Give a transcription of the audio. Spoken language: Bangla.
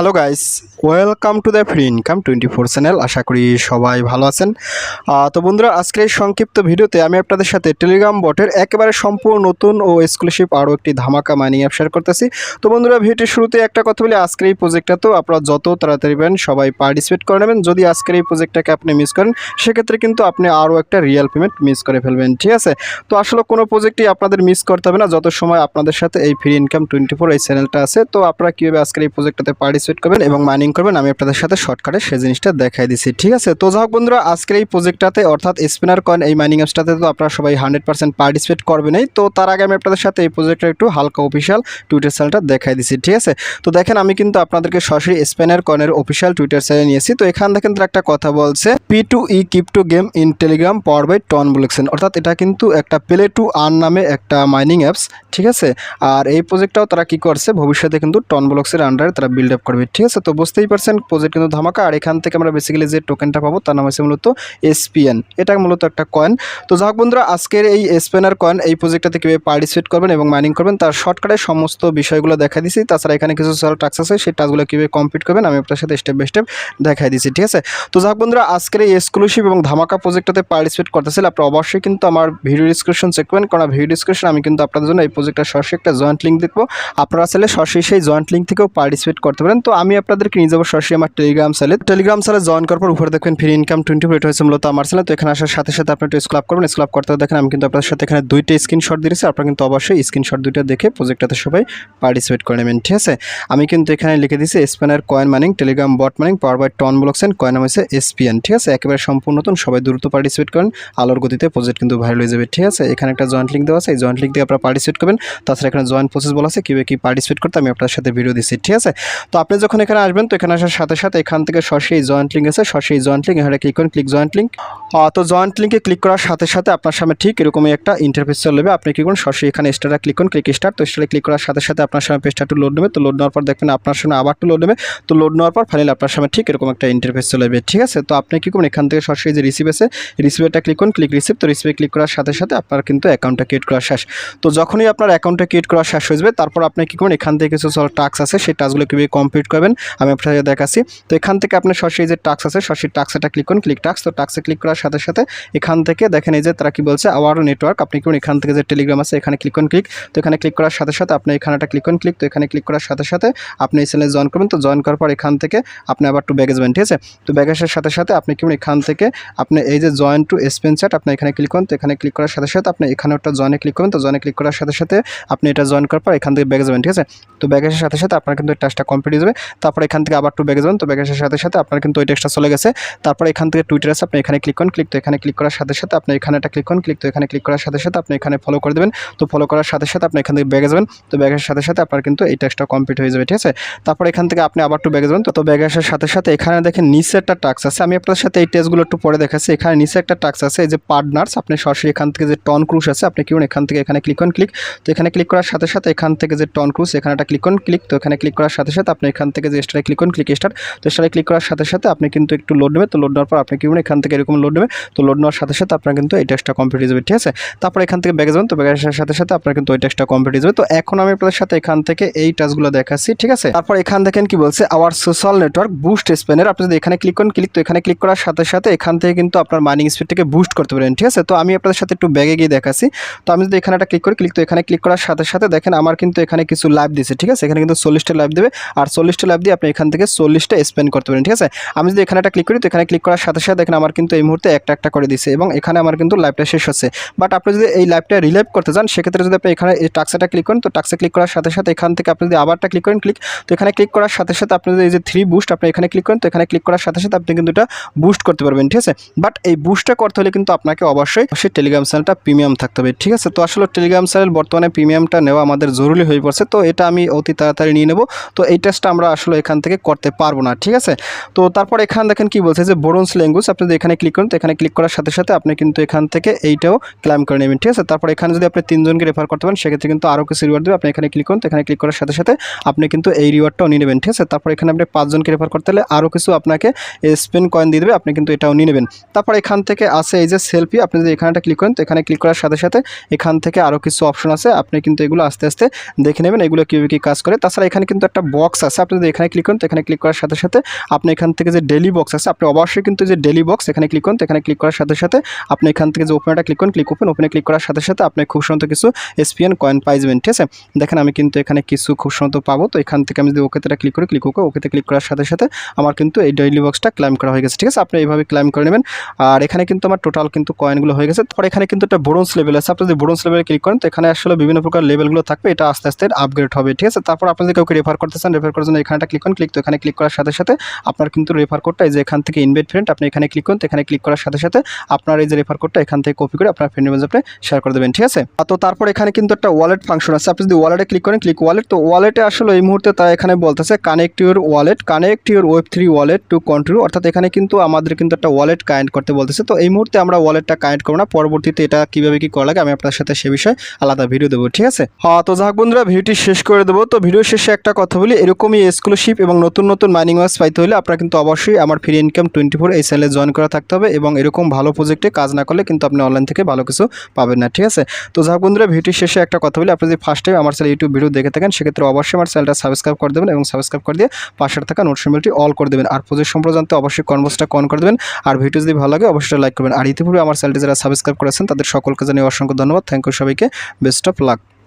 Hello guys, welcome to the free income twenty four channel. আশা করি সবাই ভালো আছেন। তো বন্ধুরা, আজকের এই সংক্ষিপ্ত ভিডিওতে আমি আপনাদের সাথে টেলিগ্রাম বটের একেবারে সম্পূর্ণ নতুন ও এক্সক্লুসিভ আরও একটি ধামাকা মাইনিং অ্যাপ শেয়ার করতেছি। তো বন্ধুরা ভিডিওটির শুরুতে একটা কথা বলি, আজকের এই প্রজেক্টটাতেও আপনারা যত তাড়াতাড়ি পারেন সবাই পার্টিসিপেট করে নেবেন। যদি আজকের এই প্রজেক্টটাকে আপনি মিস করেন, সেক্ষেত্রে কিন্তু আপনি আরও একটা রিয়েল পেমেন্ট মিস করে ফেলবেন, ঠিক আছে? তো আসলে কোনো প্রজেক্টই আপনাদের মিস করতে হবে না, যত সময় আপনাদের সাথে এই ফ্রি ইনকাম টোয়েন্টি ফোর এই চ্যানেলটা আছে। তো আপনারা কীভাবে আজকের এই প্রজেক্টটাতে পার্টিসিপেট করবেন এবং মাইনিং করবেন, আমি আপনাদের সাথে শর্টকাটে সেই জিনিসটা দেখাই দিচ্ছি ঠিক আছে? তো যাই হোক বন্ধুরা, আজকের এই প্রজেক্টটাতে অর্থাৎ স্পিনার কয়েন এই মাইনিং অ্যাপসটাতে তো আপনারা সবাই হান্ড্রেড পার্সেন্ট পার্টিসিপেট করবেনই তো তার আগে আমি আপনাদের সাথে এই প্রজেক্টটা একটু হালকা অফিসিয়াল টুইটার চ্যানেলটা দেখাই দিচ্ছি ঠিক আছে? তো দেখেন, আমি কিন্তু আপনাদেরকে সরাসরি স্পিনার কয়েনের অফিসিয়াল টুইটার চ্যানেল নিয়েছি, তো এখান থেকে কিন্তু একটা কথা বলছে P two E crypto game in Telegram power by TON বলেছেন অর্থাৎ এটা কিন্তু একটা প্লে টু আর্ন নামে একটা মাইনিং অ্যাপস ঠিক আছে? আর এই প্রজেক্টটাও তারা কি করছে, ভবিষ্যতে কিন্তু টন ব্লকসের আন্ডারে তারা বিল্ড আপ করবে। ঠিক আছে? তো বুঝতেই পারছেন প্রজেক্ট কিন্তু ধামাকা। আর এখান থেকে আমরা বেসিক্যালি যে টোকেনটা পাবো, তার নাম হচ্ছে মূলত এসপিএন এটা মূলত একটা কয়েন তো যাক বন্ধুরা, আজকের এই এসপিএনআর কয়েন এই প্রজেক্টটাতে কীভাবে পার্টিসিপেট করবেন এবং মাইনিং করবেন, তার শর্টকাটে সমস্ত বিষয়গুলো দেখা দিছি। তাছাড়া এখানে কিছু টাক্স আছে, সেই টাস্কগুলো কীভাবে কমপ্লিট করবেন, আমি আপনার সাথে স্টেপ বাই স্টেপ দেখাই দিচ্ছি ঠিক আছে? তো যাক বন্ধুরা, আজকের এই এক্সক্লুসিভ এবং ধামাকা প্রজেক্টটাতে পার্টিসিপেট করতেছিল আপনারা অবশ্যই কিন্তু আমার ভিডিও ডিসক্রিপশন চেক করবেন। কারণ ভিডিও ডিসক্রিপশন আমি কিন্তু আপনাদের জন্য এই প্রজেক্টটা সরাসরি একটা জয়েন্ট লিঙ্ক দেখব আপনারা চাইলে সরাসরি সেই জয়েন্ট লিঙ্ক থেকেও পার্টিসিপেট করতে পারেন। তো আমি আপনাদেরকে নিয়ে যাব সরাসরি আমার Telegram channel Telegram channel join করার পর উপরে দেখবেন ফ্রি ইনকাম টোয়েন্টি এটা হচ্ছে মূলত আমার চ্যানেল তো এখানে আসার সাথে সাথে আপনি একটু স্ক্লাব করবেন। স্ক্লাব করতে দেখেন আমি কিন্তু আপনার সাথে এখানে দুইটা স্ক্রিনশট দিয়েছি। আপনারা কিন্তু অবশ্যই স্ক্রিনশট দুইটা দেখে প্রজেক্টটাতে সবাই পার্টিসিপেট করে নেবেন, ঠিক আছে? আমি কিন্তু এখানে লিখে দিয়েছি spinner coin mining Telegram bot mining power by TON ব্লকসেন coin নাম হচ্ছে এসপিএন ঠিক আছে? একেবারে সম্পূর্ণ নতুন, সবাই দ্রুত পার্টিসিপেট করেন। আলোর গতিতে প্রজেক্ট কিন্তু ভাইরাল হয়ে যাবে, ঠিক আছে? এখানে একটা জয়েন্ট লিঙ্ক দেওয়া আছে। এই জয়েন্ট লিঙ্ক দিয়ে আপনারা পার্টিসিপেট করবেন। তাছাড়া এখানে জয়েন্ট প্রসেস বলা আছে। কীভাবে কী পার্টিসিপেট করতে আমি আপনার সাথে ভিডিও দিচ্ছি, ঠিক আছে? তো আপনি যখন এখানে আসবেন, তো এখানে আসার সাথে সাথে এখান থেকে সরাসরি জয়েন্ট লিঙ্ক আছে। সরাসরি জয়েন্ট লিঙ্ক এখানে ক্লিক করুন ক্লিক জয়েন্ট লিঙ্ক তো জয়েন্ট লিঙ্কে ক্লিক করার সাথে সাথে আপনার সামনে ঠিক এরকমই একটা ইন্টারফেস চলে যাবে। আপনি কি করুন, সরাসরি এখানে স্টারে ক্লিক করুন ক্লিক স্টার্ট তো স্টারে ক্লিক করার সাথে সাথে আপনার সামনে একটু লোড নেবে। তো লোড নেওয়ার পর দেখবেন আপনার সামনে আবার একটু লোড নেবে। তো লোড নেওয়ার পর ফাইনালি আপনার সামনে ঠিক এরকম একটা ইন্টারফেস চলে যাবে। ঠিক আছে? তো আপনি কি করুন, এখান থেকে সরাসরি যে রিসিভ আছে রিসিভেটা ক্লিক করুন ক্লিক রিসিভ তো রিসিভে ক্লিক করার সাথে সাথে আপনার কিন্তু অ্যাকাউন্টটা ক্রিয়েট করা শেষ। তো যখনই আপনার অ্যাকাউন্টটা ক্রিয়েট করা শেষ হয়ে যাবে, তারপর আপনি কি করুন, এখান থেকে কিছু টাস্ক আছে, সেই টাস্কগুলো কীভাবে কমপ্লিট করবেন, আমি আপনাকে দেখাচ্ছি। তো এখান থেকে আপনার সরাসরি যে টাক্স আছে, সরাসরি টাস্কটা ক্লিক করুন ক্লিক টাক্স তো টাস্কে ক্লিক করার সাথে সাথে এখান থেকে দেখেন এই যে তারা কি বলছে আওয়ার নেটওয়ার্ক আপনি করুন এখান থেকে যে টেলিগ্রাম আছে, এখানে ক্লিক করুন ক্লিক তো এখানে ক্লিক করার সাথে সাথে আপনি এখানে একটা ক্লিক করুন ক্লিক তো এখানে ক্লিক করার সাথে সাথে আপনি এই চ্যানেলে জয়েন করবেন, তো জয়েন করার পর এখান থেকে আপনি আবার টু ব্যাগেজ যাবেন ঠিক আছে? তো ব্যাগেজের সাথে সাথে আপনি কি এখান থেকে আপনি এই যে জয়েন টু স্পেন চ্যাট আপনি এখানে ক্লিক করুন, তো এখানে ক্লিক করার সাথে সাথে আপনি এখানে একটা জয়েনে ক্লিক করুন তো জয়েনে ক্লিক করার সাথে সাথে আপনি এটা জয়েন করার পর এখান থেকে ব্যাগে যাবেন ঠিক আছে? তো ব্যাগেজের সাথে সাথে আপনার কিন্তু এই টাস্কটা কমপ্লিট হয়ে যাবে। তারপর এখান থেকে আবার টু ব্যাগে যাবেন। তো ব্যাগেজের সাথে সাথে আপনার কিন্তু ওই টেক্সটটা চলে গেছে। তারপর এখান থেকে টুইটার আছে আপনি এখানে ক্লিক করুন ক্লিক তো এখানে ক্লিক করার সাথে সাথে আপনি এখানে একটা ক্লিক করুন ক্লিক তো এখানে ক্লিক করার সাথে সাথে আপনি এখানে ফলো করে দেবেন। তো ফলো করার সাথে সাথে আপনি এখান থেকে ব্যাগে যাবেন। তো ব্যাগের সাথে সাথে আপনার কিন্তু এই টেক্সটা কমপ্লিট হয়ে যাবে, ঠিক আছে? তারপর এখান থেকে আপনি আবার টু ব্যাগে যাবেন। তো তো ব্যাগে আসার সাথে সাথে এখানে দেখেন নিচে একটা টাক্স আছে। আমি আপনার সাথে এই টেস্টগুলো একটু পরে দেখাচ্ছি। এখানে নিচে একটা টাক্স আছে, এই যে পার্টনার্স আপনি সরাসরি এখান থেকে যে টন ক্রুশ আছে, আপনি কি এখান থেকে এখানে ক্লিক করুন ক্লিক তো এখানে ক্লিক করার সাথে সাথে এখান থেকে যে টন ক্রুশ এখানে একটা ক্লিক করুন ক্লিক তো এখানে ক্লিক করার সাথে সাথে আপনি এখান থেকে যে স্টারে ক্লিক করুন ক্লিক স্টার তো স্টারে ক্লিক করার সাথে সাথে আপনি কিন্তু একটু লোড নেবে তো লোড নেওয়ার পর আপনি কি করুন এখান থেকে এরকম লোড নেবে তো লোড নেওয়ার সাথে সাথে আপনার কিন্তু এই টেক্সটটা কমপ্লিট হয়ে যাবে, ঠিক আছে? তারপর এখান থেকে ব্যাগে যাবেন। তো ব্যাগে আসার সাথে সাথে আপনার কিন্তু ওই টেক্সটটা কমপ্লিট হয়ে যাবে। তো এখন আমি আপনাদের সাথে এখান থেকে এই টাচগুলো দেখাচ্ছি, ঠিক আছে? তারপর এখান দেখেন কি বলছে আওয়ার সোশ্যাল নেটওয়ার্ক বুস্ট স্পেনের আপনি যদি এখানে ক্লিক করেন ক্লিক তো এখানে ক্লিক করার সাথে সাথে এখান থেকে কিন্তু আপনার মাইনিং স্পিডটাকে বুস্ট করতে পারেন, ঠিক আছে? তো আমি আপনাদের সাথে একটু ব্যাগে গিয়ে দেখাচ্ছি। তো আমি যদি এখানে একটা ক্লিক করি ক্লিক তো এখানে ক্লিক করার সাথে সাথে দেখেন, আমার কিন্তু এখানে কিছু লাইভ দিছে, ঠিক আছে? এখানে কিন্তু চল্লিশটা লাইভ দেবে। আর চল্লিশটা লাইভ দিয়ে আপনি এখান থেকে চল্লিশটা স্পেন্ড করতে পারেন, ঠিক আছে? আমি যদি এখানে একটা ক্লিক করি, তো এখানে ক্লিক করার সাথে সাথে দেখেন আমার কিন্তু এই মুহূর্তে একটা একটা করে দিছে এবং এখানে আমার কিন্তু লাইভটা শেষ হচ্ছে। বাট আপনি যদি এই লাইভটা রিলাইভ করতে চান, সেক্ষেত্রে যদি আপনি এখানে এই টাক্সাটা ক্লিক করেন, তো টাক্সে ক্লিক করার সাথে সাথে এখান থেকে আপনি যদি আবারটা ক্লিক করেন ক্লিক তো এখানে ক্লিক করার সাথে সাথে আপনি যদি এই যে থ্রি বুস্ট আপনি এখানে ক্লিক করেন, তো এখানে ক্লিক করার সাথে সাথে আপনি কিন্তু এটা বুস্ট করতে পারবেন, ঠিক আছে? বাট এই বুস্টটা করতে হলে কিন্তু আপনাকে অবশ্যই অবশ্যই টেলিগ্রাম চ্যানেলটা প্রিমিয়াম থাকতে হবে, ঠিক আছে? তো আসলে টেলিগ্রাম চ্যানেল বর্তমানে প্রিমিয়ামটা নেওয়া আমাদের জরুরি হয়ে পড়ছে, তো এটা আমি অতি তাড়াতাড়ি নিয়ে নেব। তো এই টেস্টটা আমরা আসলে এখান থেকে করতে পারব না, ঠিক আছে? তো তারপর এখান দেখেন কি বলছে যে বোরন্স ল্যাঙ্গুয়েজ আপনি যদি এখানে ক্লিক করেন, তো এখানে ক্লিক করার সাথে সাথে আপনি কিন্তু এখান থেকে এইটাও ক্লাইম করে নেবেন, ঠিক আছে? তারপর এখানে যদি আপনি তিনজনকে রেফার করতে পারেন, সেক্ষেত্রে কিন্তু আরও কিছু রিওয়ার্ড দেবে। আপনি এখানে ক্লিক করুন, তো এখানে ক্লিক করার সাথে সাথে আপনি কিন্তু এই রিওয়ার্ডটাও নিয়ে নেবেন, ঠিক আছে? তারপর এখানে আপনি পাঁচজনকে রেফার করতে হলে আরও কিছু আপনাকে স্পেন কয়েন দিয়ে দেবে, আপনি কিন্তু এটাও নিয়ে নেবেন। তারপর এখান থেকে আসে এই যে সেলফি আপনি যদি এখানেটা ক্লিক করেন, তো এখানে ক্লিক করার সাথে সাথে এখান থেকে আরও কিছু অপশন আছে। আপনি কিন্তু এগুলো আস্তে আস্তে দেখে নেবেন, এগুলো কীভাবে কী কাজ করে। তাছাড়া এখানে কিন্তু একটা বক্স আছে আপনি যদি এখানে ক্লিক করেন, তো এখানে ক্লিক করার সাথে সাথে আপনি এখান থেকে যে ডেলি বক্স আছে, আপনি অবশ্যই কিন্তু যে ডেলি বক্স এখানে ক্লিক করেন, তো এখানে ক্লিক করার সাথে সাথে আপনি এখান থেকে যে ওপেনটা ক্লিক করেন ক্লিক ওপেন ওপেনে ক্লিক করার সাথে সাথে আপনি খুব সুন্দর কিছু এসপিএন কয়েন পাইজবেন ঠিক আছে? দেখেন আমি কিন্তু এখানে কিছু খুব সুন্দর পাবো, তো এখান থেকে আমি যদি ওকে ওকেতে ক্লিক করি ক্লিক ওকে ওকেতে ক্লিক করার সাথে সাথে আমার কিন্তু এই ডেইলি বক্সটা ক্লাইম করা হয়ে গেছে, ঠিক আছে? আপনি এইভাবে ক্লাইম করে নেবেন। আর এখানে কিন্তু আমার টোটাল কিন্তু কয়েনগুলো হয়ে গেছে। তারপর এখানে কিন্তু একটা ব্রোঞ্জ লেভেল আছে। আপনি যদি ব্রোঞ্জ লেভেলে ক্লিক করেন, তো এখানে আসলে বিভিন্ন প্রকার লেভেলগুলো থাকবে। এটা আস্তে আস্তে আপগ্রেড হবে, ঠিক আছে? তারপর আপনি যদি কাউকে রেফার করতে চান রেফার করার জন্য এখানটা ক্লিক করুন ক্লিক তো এখানে ক্লিক করার সাথে সাথে আপনার কিন্তু রেফার কোডটা এই যে এখান থেকে ইনভাইট ফ্রেন্ড আপনি এখানে ক্লিক করুন, তো এখানে ক্লিক করার সাথে সাথে আপনার এই যে রেফার কোডটা এখান থেকে কপি করে আপনার ফ্রেন্ডের মধ্যে আপনি শেয়ার করে দেবেন, ঠিক আছে? তো তারপর এখানে কিন্তু একটা ওয়ালেট ফাংশন আছে, আপনি যদি ওয়ালেটে ক্লিক করেন ক্লিক ওয়ালেট তো ওয়ালেটে আসলে এই মুহূর্তে তারা এখানে বলতেছে connect your wallet connect your web three wallet to continue অর্থাৎ এখানে কিন্তু আমাদের কিন্তু একটা ওয়ালেট কানেক্ট করতে বলতেছে, তো এই মুহূর্তে আমরা ওয়ালেটটা কানেক্ট করব না, পরবর্তীতে এটা কীভাবে কী করা লাগে আমি আপনার সাথে সে বিষয়ে আলাদা ভিডিও দেবো, ঠিক আছে? হ্যাঁ তো যাক বন্ধুরা ভিডিওটি শেষ করে দেবো, তো ভিডিও শেষে একটা কথা বলি, এরকমই এক্সক্লুসিভ এবং নতুন নতুন মাইনিং ওয়ার্স পাইতে হলে আপনারা কিন্তু অবশ্যই আমার ফ্রি ইনকাম টোয়েন্টি ফোর এই চ্যানেলে জয়েন করা থাকতে হবে এবং এরকম ভালো প্রজেক্টে কাজ না করলে কিন্তু আপনি অনলাইন থেকে ভালো কিছু পাবেন না, ঠিক আছে? তো যাক বন্ধুরা ভিডিও শেষে একটা কথা বলি। আপনি যদি ফার্স্ট টাইম আমার চ্যানেল ইউটিউব ভিডিও দেখে থাকেন, সেক্ষেত্রে অবশ্যই আমার চ্যানেলটা সাবস্ক্রাইব করে দেবেন এবং সাবস্ক্রাইব করে দিয়ে পাশের থাকা নোটিফিকেশনটি অল করে দেবেন। আর প্রজেক্ট সম্পর্কে জানতে অবশ্যই কনভার্সটা কন করে দেবেন। আর ভিডিও যদি ভালো লাগে, অবশ্যই লাইক করবেন। আর ইতিপূর্বে আমার চ্যানেলটি যারা সাবস্ক্রাইব করেছেন, তাদের সকলকে জানিয়ে অসংখ্য ধন্যবাদ। থ্যাংক ইউ সবাইকে। Best of luck